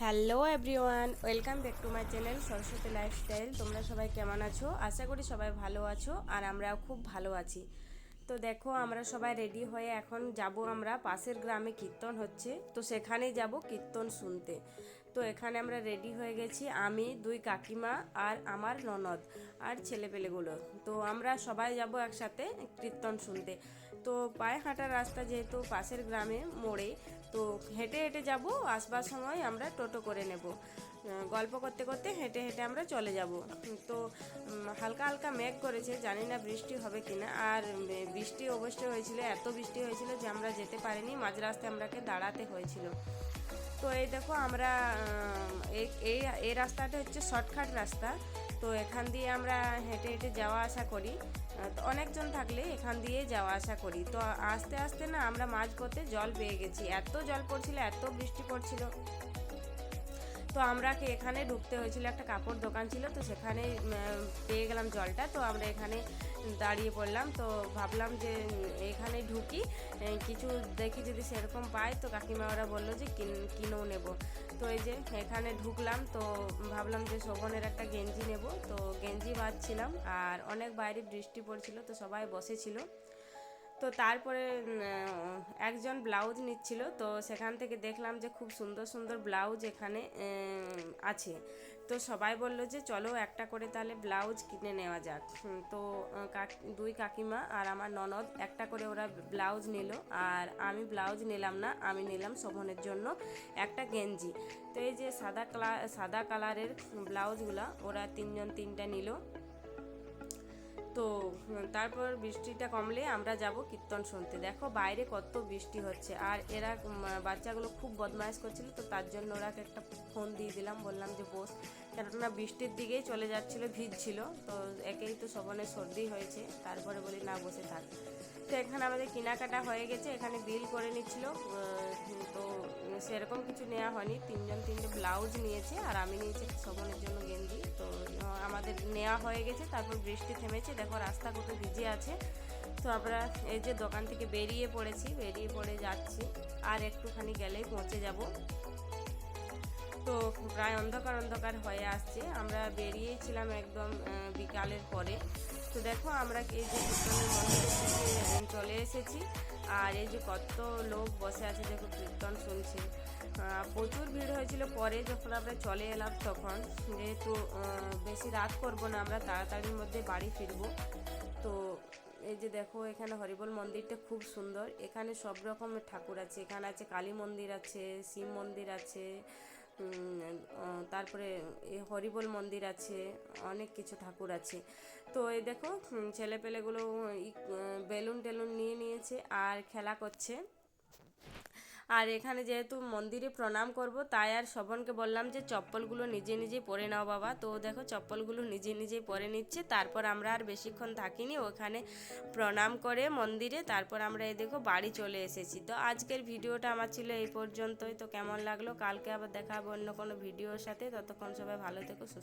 Hello everyone, welcome back to my channel Saraswati lifestyle. তোমরা সবাই কেমন আছো? আশা করি সবাই ভালো আছো আর আমরাও খুব ভালো আছি। তো দেখো, আমরা সবাই রেডি হয়ে এখন যাব আমরা পাশের গ্রামে কীর্তন হচ্ছে। তো সেখানেই যাব কীর্তন শুনতে। তো এখানে আমরা রেডি হয়ে গেছি, আমি, দুই কাকিমা আর আমার ননদ আর ছেলেপেলেগুলো। তো আমরা সবাই যাব একসাথে কীর্তন শুনতে। তো পায়ে হাঁটার রাস্তা যেহেতু পাশের গ্রামে মোড়ে, তো হেঁটে হেঁটে যাব, আসবার সময় আমরা টোটো করে নেব। গল্প করতে করতে হেঁটে হেঁটে আমরা চলে যাব। তো হালকা হালকা মেঘ করেছে, জানি না বৃষ্টি হবে কি না আর বৃষ্টি অবশ্যই হয়েছিল, এত বৃষ্টি হয়েছিল যে আমরা যেতে পারিনি, মাঝ রাস্তায় আমরাকে দাঁড়াতে হয়েছিল। তো এই দেখো আমরা এই এই রাস্তাটা হচ্ছে শর্টকাট রাস্তা। তো এখান দিয়ে আমরা হেঁটে হেঁটে যাওয়া আসা করি। অনেকজন থাকলে এখান দিয়ে যাওয়া আসা করি। তো আস্তে আস্তে না আমরা মাঝপথে জল পেয়ে গেছি। এত জল পড়ছিল, এত বৃষ্টি পড়ছিল। তো আমরাকে এখানে ঢুকতে হয়েছিল, একটা কাপড় দোকান ছিল, তো সেখানে পেয়ে গেলাম জলটা, তো আমরা এখানে দাঁড়িয়ে পড়লাম, তো ভাবলাম যে এখানে ঢুকি কিছু দেখি যদি সেরকম পাই, তো কাকিমা ওরা বলল যে, কিন- কিনেও নেব। তো এই যে, এখানে ঢুকলাম, তো ভাবলাম যে, শোভনের একটা গেঞ্জি নেব, তো গেঞ্জি বাঁধছিলাম, আর অনেক বাইরে বৃষ্টি পড়ছিল, তো সবাই বসেছিল। তো তারপরে একজন ব্লাউজ নিচ্ছিল। তো সেখান থেকে দেখলাম যে খুব সুন্দর সুন্দর ব্লাউজ এখানে আছে। তো সবাই বলল যে চলো একটা করে তাহলে ব্লাউজ কিনে নেওয়া যাক। তো দুই কাকিমা আর আমার ননদ একটা করে ওরা ব্লাউজ নিল। আর আমি ব্লাউজ নিলাম না, আমি নিলাম শোভনের জন্য একটা গেঞ্জি। তো এই যে সাদা কালার সাদা কালারের ব্লাউজগুলো ওরা তিনজন তিনটা নিল। তো তারপর বৃষ্টিটা কমলে আমরা যাব কীর্তন শুনতে। দেখো বাইরে কত বৃষ্টি হচ্ছে। আর এরা বাচ্চাগুলো খুব বদমাইশ করছিল, তো তার জন্য ওরাকে একটা ফোন দিয়ে দিলাম, বললাম যে, বস। কেননা বৃষ্টির দিকেই চলে যাচ্ছিল ভিজছিল তো একেই তো সবনের সর্দি হয়েছে। তারপরে বলি, না, বসে থাক। তো এখানে আমাদের কেনাকাটা হয়ে গেছে, এখানে বিল করে নিচ্ছিল তো সেরকম কিছু নেওয়া হয়নি। তিনজন তিনটে ব্লাউজ নিয়েছে আর আমি নিয়েছি শোভনের জন্য গেঞ্জি। তো আমাদের নেওয়া হয়ে গেছে, তারপর বৃষ্টি থেমেছে। দেখো রাস্তা কত ভিজে আছে। তো আমরা এই যে দোকান থেকে বেরিয়ে পড়েছি, বেরিয়ে পড়ে যাচ্ছি। আর একটুখানি গেলেই পৌঁছে যাব। তো প্রায় অন্ধকার অন্ধকার হয়ে আসছে। আমরা বেরিয়েছিলাম একদম বিকালের পরে। তো দেখো, আমরা এই যে কীর্তনের মন্দিরের থেকে চলে এসেছি, আর এই যে কত লোক বসে আছে, দেখো কীর্তন শুনছে। প্রচুর ভিড় হয়েছিল। পরে যখন আমরা চলে এলাম তখন, যেহেতু বেশি রাত করব না, আমরা তাড়াতাড়ির মধ্যে বাড়ি ফিরবো। তো এই যে দেখো, এখানে হরিবল মন্দিরটা খুব সুন্দর। এখানে সব রকমের ঠাকুর আছে। এখানে আছে কালী মন্দির আছে, শিব মন্দির আছে তারপরে এ হরিবল মন্দির আছে, অনেক কিছু ঠাকুর আছে। তো এই দেখো ছেলেপেলেগুলো বেলুন টেলুন নিয়ে নিয়েছে আর খেলা করছে। আর এখানে যেহেতু মন্দিরে প্রণাম করব, তাই আর শবনকে বললাম যে চপ্পলগুলো নিজে নিজে পরে নাও বাবা। তো দেখো চপ্পলগুলো নিজে নিজেই পরে নিচ্ছে, তারপর আমরা আর বেশিক্ষণ থাকিনি, ওখানে প্রণাম করে মন্দিরে, তারপর আমরা এই দেখো বাড়ি চলে এসেছি। তো আজকের ভিডিওটা আমার ছিল এই পর্যন্তই। তো কেমন লাগল? কালকে আবার দেখা অন্য কোনো ভিডিওর সাথে। ততক্ষণ সবাই ভালো থেকো, সুস্থ